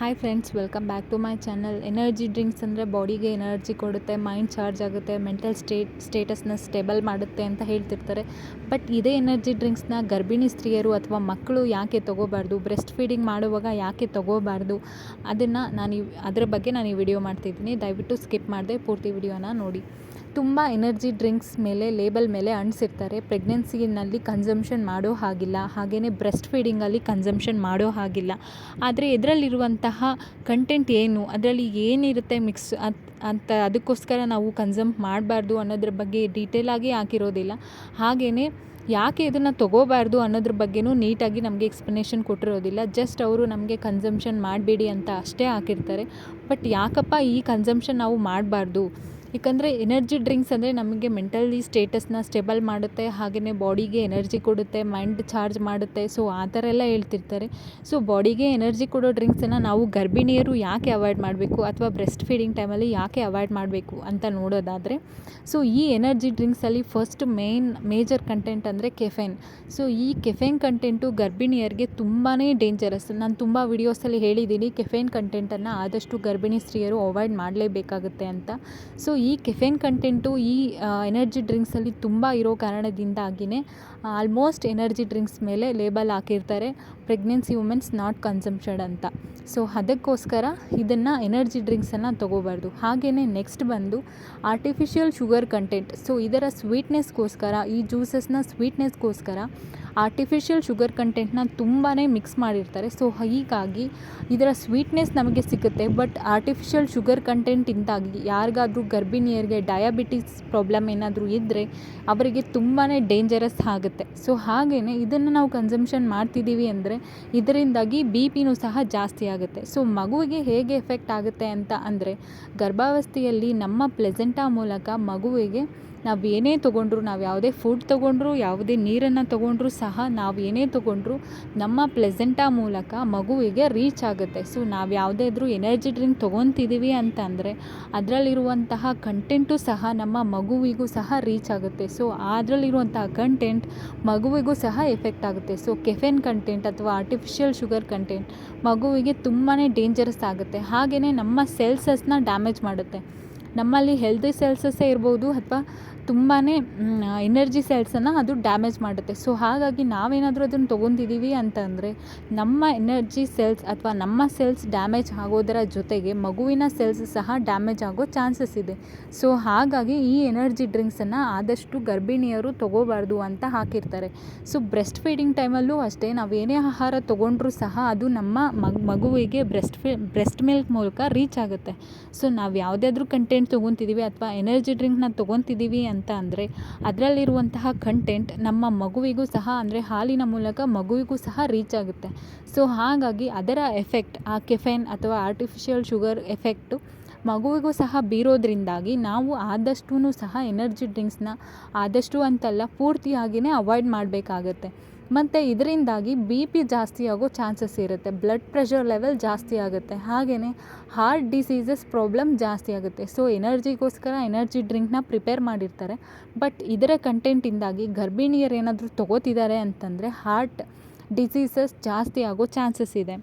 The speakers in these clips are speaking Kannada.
Hi friends welcome back to my channel energy drinks ಅಂದರೆ ಬಾಡಿಗೆ ಎನರ್ಜಿ ಕೊಡುತ್ತೆ ಮೈಂಡ್ ಚಾರ್ಜ್ ಆಗುತ್ತೆ ಮೆಂಟಲ್ ಸ್ಟೇಟ್ ಸ್ಟೇಟಸ್ನ ಸ್ಟೇಬಲ್ ಮಾಡುತ್ತೆ ಅಂತ ಹೇಳ್ತಿರ್ತಾರೆ. ಬಟ್ ಇದೇ ಎನರ್ಜಿ ಡ್ರಿಂಕ್ಸ್ನ ಗರ್ಭಿಣಿ ಸ್ತ್ರೀಯರು ಅಥವಾ ಮಕ್ಕಳು ಯಾಕೆ ತೊಗೋಬಾರ್ದು? ಬ್ರೆಸ್ಟ್ ಫೀಡಿಂಗ್ ಮಾಡುವಾಗ ಯಾಕೆ ತೊಗೋಬಾರ್ದು? ಅದನ್ನು ನಾನು ಅದರ ಬಗ್ಗೆ ನಾನು ಈ ವಿಡಿಯೋ ಮಾಡ್ತಿದ್ದೀನಿ. ದಯವಿಟ್ಟು ಸ್ಕಿಪ್ ಮಾಡಿದೆ ಪೂರ್ತಿ ವಿಡಿಯೋನ ನೋಡಿ. ತುಂಬ ಎನರ್ಜಿ ಡ್ರಿಂಕ್ಸ್ ಮೇಲೆ ಲೇಬಲ್ ಮೇಲೆ ಅಂಟಿಸಿರ್ತಾರೆ ಪ್ರೆಗ್ನೆನ್ಸಿನಲ್ಲಿ ಕನ್ಸಂಪ್ಷನ್ ಮಾಡೋ ಹಾಗಿಲ್ಲ. ಹಾಗೆಯೇ ಬ್ರೆಸ್ಟ್ ಫೀಡಿಂಗಲ್ಲಿ ಕನ್ಸಂಪ್ಷನ್ ಮಾಡೋ ಹಾಗಿಲ್ಲ. ಆದರೆ ಇದರಲ್ಲಿರುವಂತಹ ಕಂಟೆಂಟ್ ಏನು? ಅದರಲ್ಲಿ ಏನಿರುತ್ತೆ ಮಿಕ್ಸ್ ಅಂತ ಅದಕ್ಕೋಸ್ಕರ ನಾವು ಕನ್ಸಂಪ್ ಮಾಡಬಾರ್ದು ಅನ್ನೋದ್ರ ಬಗ್ಗೆ ಡೀಟೇಲಾಗಿ ಹಾಕಿರೋದಿಲ್ಲ. ಹಾಗೆಯೇ ಯಾಕೆ ಇದನ್ನು ತೊಗೋಬಾರ್ದು ಅನ್ನೋದ್ರ ಬಗ್ಗೆನೂ ನೀಟಾಗಿ ನಮಗೆ ಎಕ್ಸ್ಪ್ಲನೇಷನ್ ಕೊಟ್ಟಿರೋದಿಲ್ಲ. ಜಸ್ಟ್ ಅವರು ನಮಗೆ ಕನ್ಸಂಪ್ಷನ್ ಮಾಡಬೇಡಿ ಅಂತ ಅಷ್ಟೇ ಹಾಕಿರ್ತಾರೆ. ಬಟ್ ಯಾಕಪ್ಪ ಈ ಕನ್ಸಂಪ್ಷನ್ ನಾವು ಮಾಡಬಾರ್ದು? ಏಕೆಂದರೆ ಎನರ್ಜಿ ಡ್ರಿಂಕ್ಸ್ ಅಂದರೆ ನಮಗೆ ಮೆಂಟಲಿ ಸ್ಟೇಟಸ್ನ ಸ್ಟೇಬಲ್ ಮಾಡುತ್ತೆ ಹಾಗೆಯೇ ಬಾಡಿಗೆ ಎನರ್ಜಿ ಕೊಡುತ್ತೆ ಮೈಂಡ್ ಚಾರ್ಜ್ ಮಾಡುತ್ತೆ ಸೊ ಆ ಥರ ಎಲ್ಲ ಹೇಳ್ತಿರ್ತಾರೆ. ಸೊ ಬಾಡಿಗೆ ಎನರ್ಜಿ ಕೊಡೋ ಡ್ರಿಂಕ್ಸನ್ನು ನಾವು ಗರ್ಭಿಣಿಯರು ಯಾಕೆ ಅವಾಯ್ಡ್ ಮಾಡಬೇಕು? ಅಥವಾ ಬ್ರೆಸ್ಟ್ ಫೀಡಿಂಗ್ ಟೈಮಲ್ಲಿ ಯಾಕೆ ಅವಾಯ್ಡ್ ಮಾಡಬೇಕು ಅಂತ ನೋಡೋದಾದರೆ ಸೊ ಈ ಎನರ್ಜಿ ಡ್ರಿಂಕ್ಸಲ್ಲಿ ಫಸ್ಟ್ ಮೇನ್ ಮೇಜರ್ ಕಂಟೆಂಟ್ ಅಂದರೆ ಕೆಫೆನ್ ಸೊ ಈ ಕೆಫೆನ್ ಕಂಟೆಂಟು ಗರ್ಭಿಣಿಯರಿಗೆ ತುಂಬಾ ಡೇಂಜರಸ್ ನಾನು ತುಂಬ ವಿಡಿಯೋಸಲ್ಲಿ ಹೇಳಿದ್ದೀನಿ ಕೆಫೆನ್ ಕಂಟೆಂಟನ್ನು ಆದಷ್ಟು ಗರ್ಭಿಣಿ ಸ್ತ್ರೀಯರು ಅವಾಯ್ಡ್ ಮಾಡಲೇಬೇಕಾಗುತ್ತೆ ಅಂತ. ಸೊ ಕೆಫೆನ್ ಕಂಟೆಂಟು ಈ ಎನರ್ಜಿ ಡ್ರಿಂಕ್ಸಲ್ಲಿ ತುಂಬ ಇರೋ ಕಾರಣದಿಂದಾಗಿಯೇ ಆಲ್ಮೋಸ್ಟ್ ಎನರ್ಜಿ ಡ್ರಿಂಕ್ಸ್ ಮೇಲೆ ಲೇಬಲ್ ಹಾಕಿರ್ತಾರೆ ಪ್ರೆಗ್ನೆನ್ಸಿ ವುಮೆನ್ಸ್ ನಾಟ್ ಕನ್ಸಂಪ್ಷನ್ ಅಂತ. ಸೊ, ಅದಕ್ಕೋಸ್ಕರ ಇದನ್ನು ಎನರ್ಜಿ ಡ್ರಿಂಕ್ಸನ್ನು ತೊಗೋಬಾರ್ದು. ಹಾಗೆಯೇ ನೆಕ್ಸ್ಟ್ ಬಂದು ಆರ್ಟಿಫಿಷಿಯಲ್ ಶುಗರ್ ಕಂಟೆಂಟ್. ಸೊ, ಇದರ ಸ್ವೀಟ್ನೆಸ್ಗೋಸ್ಕರ, ಈ ಜ್ಯೂಸಸ್ನ ಸ್ವೀಟ್ನೆಸ್ಗೋಸ್ಕರ ಆರ್ಟಿಫಿಷಿಯಲ್ ಶುಗರ್ ಕಂಟೆಂಟ್ನ ತುಂಬಾ ಮಿಕ್ಸ್ ಮಾಡಿರ್ತಾರೆ. ಸೊ, ಹೀಗಾಗಿ ಇದರ ಸ್ವೀಟ್ನೆಸ್ ನಮಗೆ ಸಿಗುತ್ತೆ. ಬಟ್ ಆರ್ಟಿಫಿಷಿಯಲ್ ಶುಗರ್ ಕಂಟೆಂಟಿಂದಾಗಿ ಯಾರಿಗಾದ್ರೂ ಗರ್ಭಿಣಿಯರಿಗೆ ಡಯಾಬಿಟಿಸ್ ಪ್ರಾಬ್ಲಮ್ ಏನಾದರೂ ಇದ್ದರೆ ಅವರಿಗೆ ತುಂಬಾ ಡೇಂಜರಸ್ ಆಗುತ್ತೆ. ಸೊ ಹಾಗೆಯೇ ಇದನ್ನು ನಾವು ಕನ್ಸಂಪ್ಷನ್ ಮಾಡ್ತಿದ್ದೀವಿ ಅಂದರೆ ಇದರಿಂದಾಗಿ ಬಿ ಪಿನೂ ಸಹ ಜಾಸ್ತಿ ಆಗುತ್ತೆ. ಸೊ ಮಗುವಿಗೆ ಹೇಗೆ ಎಫೆಕ್ಟ್ ಆಗುತ್ತೆ ಅಂತ ಅಂದರೆ ಗರ್ಭಾವಸ್ಥೆಯಲ್ಲಿ ನಮ್ಮ ಪ್ಲೆಸೆಂಟಾ ಮೂಲಕ ಮಗುವಿಗೆ ನಾವು ಏನೇ ತೊಗೊಂಡ್ರು, ನಾವು ಯಾವುದೇ ಫುಡ್ ತೊಗೊಂಡ್ರು, ಯಾವುದೇ ನೀರನ್ನು ತೊಗೊಂಡ್ರು ಸಹ ನಾವು ಏನೇ ತೊಗೊಂಡ್ರು ನಮ್ಮ ಪ್ಲೆಸೆಂಟಾ ಮೂಲಕ ಮಗುವಿಗೆ ರೀಚ್ ಆಗುತ್ತೆ. ಸೊ ನಾವು ಯಾವುದೇ ಇದ್ರೂ ಎನರ್ಜಿ ಡ್ರಿಂಕ್ ತೊಗೊತಿದ್ದೀವಿ ಅಂತಂದರೆ ಅದರಲ್ಲಿರುವಂತಹ ಕಂಟೆಂಟು ಸಹ ನಮ್ಮ ಮಗುವಿಗೂ ಸಹ ರೀಚ್ ಆಗುತ್ತೆ. ಸೊ ಅದರಲ್ಲಿರುವಂತಹ ಕಂಟೆಂಟ್ ಮಗುವಿಗೂ ಸಹ ಎಫೆಕ್ಟ್ ಆಗುತ್ತೆ. ಸೊ ಕೆಫೆನ್ ಕಂಟೆಂಟ್ ಅಥವಾ ಆರ್ಟಿಫಿಷಿಯಲ್ ಶುಗರ್ ಕಂಟೆಂಟ್ ಮಗುವಿಗೆ ತುಂಬಾ ಡೇಂಜರಸ್ ಆಗುತ್ತೆ. ಹಾಗೆಯೇ ನಮ್ಮ ಸೆಲ್ಸಸ್ನ ಡ್ಯಾಮೇಜ್ ಮಾಡುತ್ತೆ. ನಮ್ಮಲ್ಲಿ ಹೆಲ್ದಿ ಸೆಲ್ಸಸ್ಸೇ ಇರ್ಬೋದು ಅಥವಾ ತುಂಬಾ ಎನರ್ಜಿ ಸೆಲ್ಸನ್ನು ಅದು ಡ್ಯಾಮೇಜ್ ಮಾಡುತ್ತೆ. ಸೊ ಹಾಗಾಗಿ ನಾವೇನಾದರೂ ಅದನ್ನು ತೊಗೊಂಡಿದ್ದೀವಿ ಅಂತಂದರೆ, ನಮ್ಮ ಎನರ್ಜಿ ಸೆಲ್ಸ್ ಅಥವಾ ನಮ್ಮ ಸೆಲ್ಸ್ ಡ್ಯಾಮೇಜ್ ಆಗೋದರ ಜೊತೆಗೆ ಮಗುವಿನ ಸೆಲ್ಸ್ ಸಹ ಡ್ಯಾಮೇಜ್ ಆಗೋ ಚಾನ್ಸಸ್ ಇದೆ. ಸೊ ಹಾಗಾಗಿ ಈ ಎನರ್ಜಿ ಡ್ರಿಂಕ್ಸನ್ನು ಆದಷ್ಟು ಗರ್ಭಿಣಿಯರು ತೊಗೋಬಾರ್ದು ಅಂತ ಹಾಕಿರ್ತಾರೆ. ಸೊ ಬ್ರೆಸ್ಟ್ ಫೀಡಿಂಗ್ ಟೈಮಲ್ಲೂ ಅಷ್ಟೇ ನಾವು ಏನೇ ಆಹಾರ ತೊಗೊಂಡ್ರೂ ಸಹ ಅದು ನಮ್ಮ ಮಗುವಿಗೆ ಬ್ರೆಸ್ಟ್ ಬ್ರೆಸ್ಟ್ ಮಿಲ್ಕ್ ಮೂಲಕ ರೀಚ್ ಆಗುತ್ತೆ. ಸೊ ನಾವು ಯಾವುದಾದ್ರೂ ಕಂಟೆಂಟ್ ತೊಗೊತಿದ್ದೀವಿ ಅಥವಾ ಎನರ್ಜಿ ಡ್ರಿಂಕ್ನ ತೊಗೊತಿದ್ದೀವಿ ಅಂತ ಅಂತ ಅಂದರೆ ಅದರಲ್ಲಿರುವಂತಹ ಕಂಟೆಂಟ್ ನಮ್ಮ ಮಗುವಿಗೂ ಸಹ ಅಂದರೆ ಹಾಲಿನ ಮೂಲಕ ಮಗುವಿಗೂ ಸಹ ರೀಚ್ ಆಗುತ್ತೆ. ಸೊ ಹಾಗಾಗಿ ಅದರ ಎಫೆಕ್ಟ್ ಆ ಕೆಫೆನ್ ಅಥವಾ ಆರ್ಟಿಫಿಷಿಯಲ್ ಶುಗರ್ ಎಫೆಕ್ಟು ಮಗುವಿಗೂ ಸಹ ಬೀರೋದ್ರಿಂದಾಗಿ ನಾವು ಆದಷ್ಟೂ ಸಹ ಎನರ್ಜಿ ಡ್ರಿಂಕ್ಸ್ನ ಆದಷ್ಟು ಅಂತಲ್ಲ ಪೂರ್ತಿಯಾಗಿಯೇ ಅವಾಯ್ಡ್ ಮಾಡಬೇಕಾಗತ್ತೆ. ಮತ್ತು ಇದರಿಂದಾಗಿ ಬಿ ಪಿ ಜಾಸ್ತಿ ಆಗೋ ಚಾನ್ಸಸ್ ಇರುತ್ತೆ. ಬ್ಲಡ್ ಪ್ರೆಷರ್ ಲೆವೆಲ್ ಜಾಸ್ತಿ ಆಗುತ್ತೆ. ಹಾಗೆಯೇ ಹಾರ್ಟ್ ಡಿಸೀಸಸ್ ಪ್ರಾಬ್ಲಮ್ ಜಾಸ್ತಿ ಆಗುತ್ತೆ. ಸೊ ಎನರ್ಜಿಗೋಸ್ಕರ ಎನರ್ಜಿ ಡ್ರಿಂಕ್ನ ಪ್ರಿಪೇರ್ ಮಾಡಿರ್ತಾರೆ. ಬಟ್ ಇದರ ಕಂಟೆಂಟಿಂದಾಗಿ ಗರ್ಭಿಣಿಯರು ಏನಾದರೂ ತೊಗೋತಿದ್ದಾರೆ ಅಂತಂದರೆ ಹಾರ್ಟ್ ಡಿಸೀಸಸ್ ಜಾಸ್ತಿ ಆಗೋ ಚಾನ್ಸಸ್ ಇದೆ.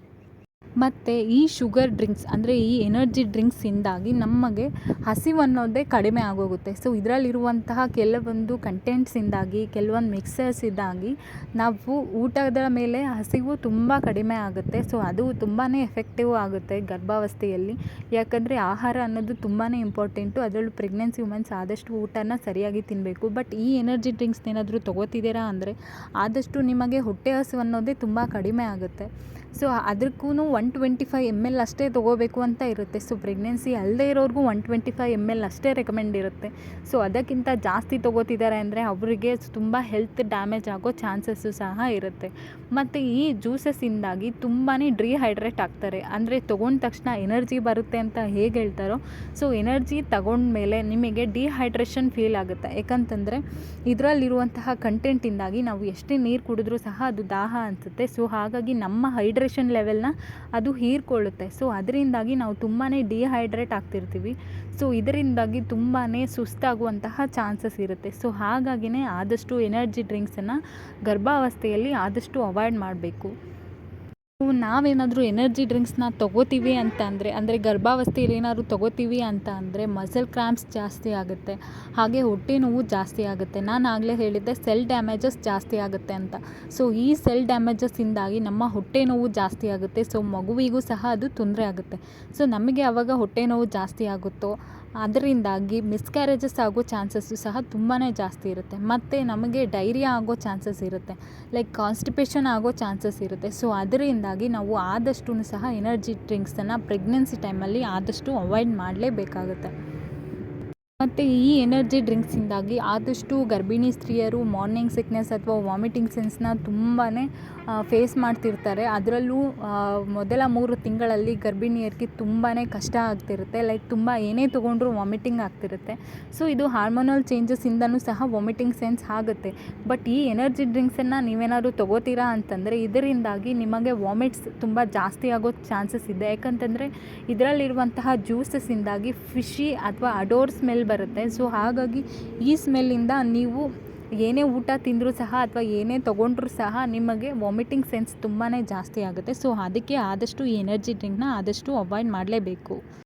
ಮತ್ತು ಈ ಶುಗರ್ ಡ್ರಿಂಕ್ಸ್, ಅಂದರೆ ಈ ಎನರ್ಜಿ ಡ್ರಿಂಕ್ಸಿಂದಾಗಿ ನಮಗೆ ಹಸಿವು ಅನ್ನೋದೇ ಕಡಿಮೆ ಆಗೋಗುತ್ತೆ. ಸೊ ಇದರಲ್ಲಿರುವಂತಹ ಕೆಲವೊಂದು ಕಂಟೆಂಟ್ಸಿಂದಾಗಿ ಕೆಲವೊಂದು ಮಿಕ್ಸರ್ಸಿಂದಾಗಿ ನಾವು ಊಟದ ಮೇಲೆ ಹಸಿವು ತುಂಬ ಕಡಿಮೆ ಆಗುತ್ತೆ. ಸೊ ಅದು ತುಂಬಾ ಎಫೆಕ್ಟಿವ್ ಆಗುತ್ತೆ ಗರ್ಭಾವಸ್ಥೆಯಲ್ಲಿ. ಯಾಕಂದರೆ ಆಹಾರ ಅನ್ನೋದು ತುಂಬಾ ಇಂಪಾರ್ಟೆಂಟು ಅದರಲ್ಲೂ ಪ್ರೆಗ್ನೆನ್ಸಿ ವುಮೆನ್ಸ್ ಆದಷ್ಟು ಊಟನ ಸರಿಯಾಗಿ ತಿನ್ನಬೇಕು ಬಟ್ ಈ ಎನರ್ಜಿ ಡ್ರಿಂಕ್ಸ್ ಏನಾದರೂ ತೊಗೋತಿದ್ದೀರಾ ಅಂದರೆ ಆದಷ್ಟು ನಿಮಗೆ ಹೊಟ್ಟೆ ಹಸಿವು ಅನ್ನೋದೇ ತುಂಬ ಕಡಿಮೆ ಆಗುತ್ತೆ. ಸೊ ಅದಕ್ಕೂ one twenty five M L ಅಷ್ಟೇ ತೊಗೋಬೇಕು ಅಂತ ಇರುತ್ತೆ. ಸೊ ಪ್ರೆಗ್ನೆನ್ಸಿ ಅಲ್ಲದೇ ಇರೋರಿಗೂ one twenty five M L ಅಷ್ಟೇ ರೆಕಮೆಂಡ್ ಇರುತ್ತೆ. ಸೊ ಅದಕ್ಕಿಂತ ಜಾಸ್ತಿ ತೊಗೋತಿದ್ದಾರೆ ಅಂದರೆ ಅವರಿಗೆ ತುಂಬ ಹೆಲ್ತ್ ಡ್ಯಾಮೇಜ್ ಆಗೋ ಚಾನ್ಸಸ್ಸು ಸಹ ಇರುತ್ತೆ. ಮತ್ತು ಈ ಜ್ಯೂಸಸ್ಸಿಂದಾಗಿ ತುಂಬಾ ಡ್ರೀಹೈಡ್ರೇಟ್ ಆಗ್ತಾರೆ. ಅಂದರೆ ತೊಗೊಂಡ ತಕ್ಷಣ ಎನರ್ಜಿ ಬರುತ್ತೆ ಅಂತ ಹೇಗೆ ಹೇಳ್ತಾರೋ, ಸೊ ಎನರ್ಜಿ ತಗೊಂಡ್ಮೇಲೆ ನಿಮಗೆ ಡಿಹೈಡ್ರೇಷನ್ ಫೀಲ್ ಆಗುತ್ತೆ. ಯಾಕಂತಂದರೆ ಇದರಲ್ಲಿರುವಂತಹ ಕಂಟೆಂಟಿಂದಾಗಿ ನಾವು ಎಷ್ಟೇ ನೀರು ಕುಡಿದ್ರೂ ಸಹ ಅದು ದಾಹ ಅನಿಸುತ್ತೆ. ಸೊ ಹಾಗಾಗಿ ನಮ್ಮ ಹೈಡ್ರೇ ಹೈಡ್ರೇಷನ್ ಲೆವೆಲ್ನ ಅದು ಹೀರ್ಕೊಳ್ಳುತ್ತೆ. ಸೊ ಅದರಿಂದಾಗಿ ನಾವು ತುಂಬಾ ಡಿಹೈಡ್ರೇಟ್ ಆಗ್ತಿರ್ತೀವಿ. ಸೊ ಇದರಿಂದಾಗಿ ತುಂಬಾ ಸುಸ್ತಾಗುವಂತಹ ಚಾನ್ಸಸ್ ಇರುತ್ತೆ. ಸೊ ಹಾಗಾಗಿನೇ ಆದಷ್ಟು ಎನರ್ಜಿ ಡ್ರಿಂಕ್ಸನ್ನು ಗರ್ಭಾವಸ್ಥೆಯಲ್ಲಿ ಆದಷ್ಟು ಅವಾಯ್ಡ್ ಮಾಡಬೇಕು. ನಾವೇನಾದರೂ ಎನರ್ಜಿ ಡ್ರಿಂಕ್ಸ್ನ ತೊಗೋತೀವಿ ಅಂತ ಅಂದರೆ ಅಂದರೆ ಗರ್ಭಾವಸ್ಥೆಯಲ್ಲಿ ಏನಾದ್ರು ತೊಗೋತೀವಿ ಅಂತ ಅಂದರೆ ಮಸಲ್ ಕ್ರ್ಯಾಂಪ್ಸ್ ಜಾಸ್ತಿ ಆಗುತ್ತೆ. ಹಾಗೆ ಹೊಟ್ಟೆ ನೋವು ಜಾಸ್ತಿ ಆಗುತ್ತೆ. ನಾನು ಆಗಲೇ ಹೇಳಿದ್ದೆ ಸೆಲ್ ಡ್ಯಾಮೇಜಸ್ ಜಾಸ್ತಿ ಆಗುತ್ತೆ ಅಂತ. ಸೊ ಈ ಸೆಲ್ ಡ್ಯಾಮೇಜಸ್ಸಿಂದಾಗಿ ನಮ್ಮ ಹೊಟ್ಟೆ ನೋವು ಜಾಸ್ತಿ ಆಗುತ್ತೆ. ಸೊ ಮಗುವಿಗೂ ಸಹ ಅದು ತೊಂದರೆ ಆಗುತ್ತೆ. ಸೊ ನಮಗೆ ಆವಾಗ ಹೊಟ್ಟೆ ನೋವು ಜಾಸ್ತಿ ಆಗುತ್ತೋ ಅದರಿಂದಾಗಿ ಮಿಸ್ಕ್ಯಾರೇಜಸ್ ಆಗೋ ಚಾನ್ಸಸ್ಸು ಸಹ ತುಂಬಾ ಜಾಸ್ತಿ ಇರುತ್ತೆ. ಮತ್ತು ನಮಗೆ ಡೈರಿಯಾ ಆಗೋ ಚಾನ್ಸಸ್ ಇರುತ್ತೆ. ಲೈಕ್ ಕಾನ್ಸ್ಟಿಪೇಷನ್ ಆಗೋ ಚಾನ್ಸಸ್ ಇರುತ್ತೆ. ಸೊ ಅದರಿಂದಾಗಿ ನಾವು ಆದಷ್ಟು ಸಹ ಎನರ್ಜಿ ಡ್ರಿಂಕ್ಸನ್ನು ಪ್ರೆಗ್ನೆನ್ಸಿ ಟೈಮಲ್ಲಿ ಆದಷ್ಟು ಅವಾಯ್ಡ್ ಮಾಡಲೇಬೇಕಾಗುತ್ತೆ. ಮತ್ತು ಈ ಎನರ್ಜಿ ಡ್ರಿಂಕ್ಸಿಂದಾಗಿ ಆದಷ್ಟು ಗರ್ಭಿಣಿ ಸ್ತ್ರೀಯರು ಮಾರ್ನಿಂಗ್ ಸಿಕ್ನೆಸ್ ಅಥವಾ ವಾಮಿಟಿಂಗ್ ಸೆನ್ಸ್ನ ತುಂಬಾ ಫೇಸ್ ಮಾಡ್ತಿರ್ತಾರೆ. ಅದರಲ್ಲೂ ಮೊದಲ ಮೂರು ತಿಂಗಳಲ್ಲಿ ಗರ್ಭಿಣಿಯರಿಗೆ ತುಂಬಾ ಕಷ್ಟ ಆಗ್ತಿರುತ್ತೆ. ಲೈಕ್ ತುಂಬ ಏನೇ ತೊಗೊಂಡ್ರೂ ವಾಮಿಟಿಂಗ್ ಆಗ್ತಿರುತ್ತೆ. ಸೊ, ಇದು ಹಾರ್ಮೋನಲ್ ಚೇಂಜಸ್ಸಿಂದನೂ ಸಹ ವಾಮಿಟಿಂಗ್ ಸೆನ್ಸ್ ಆಗುತ್ತೆ. ಬಟ್ ಈ ಎನರ್ಜಿ ಡ್ರಿಂಕ್ಸನ್ನು ನೀವೇನಾದ್ರು ತೊಗೋತೀರಾ ಅಂತಂದರೆ, ಇದರಿಂದಾಗಿ ನಿಮಗೆ ವಾಮಿಟ್ಸ್ ತುಂಬ ಜಾಸ್ತಿ ಆಗೋ ಚಾನ್ಸಸ್ ಇದೆ. ಯಾಕಂತಂದರೆ, ಇದರಲ್ಲಿರುವಂತಹ ಜ್ಯೂಸಸ್ಸಿಂದಾಗಿ ಫಿಶಿ ಅಥವಾ ಅಡೋರ್ ಸ್ಮೆಲ್ ಬರುತ್ತೆ. ಸೊ ಹಾಗಾಗಿ ಈ ಸ್ಮೆಲ್ಲಿಂದ ನೀವು ಏನೇ ಊಟ ತಿಂದರೂ ಸಹ ಅಥವಾ ಏನೇ ತೊಗೊಂಡ್ರೂ ಸಹ ನಿಮಗೆ ವಾಮಿಟಿಂಗ್ ಸೆನ್ಸ್ ತುಂಬಾ ಜಾಸ್ತಿ ಆಗುತ್ತೆ. ಸೊ ಅದಕ್ಕೆ ಆದಷ್ಟು ಎನರ್ಜಿ ಡ್ರಿಂಕ್ನ ಆದಷ್ಟು ಅವಾಯ್ಡ್ ಮಾಡಲೇಬೇಕು.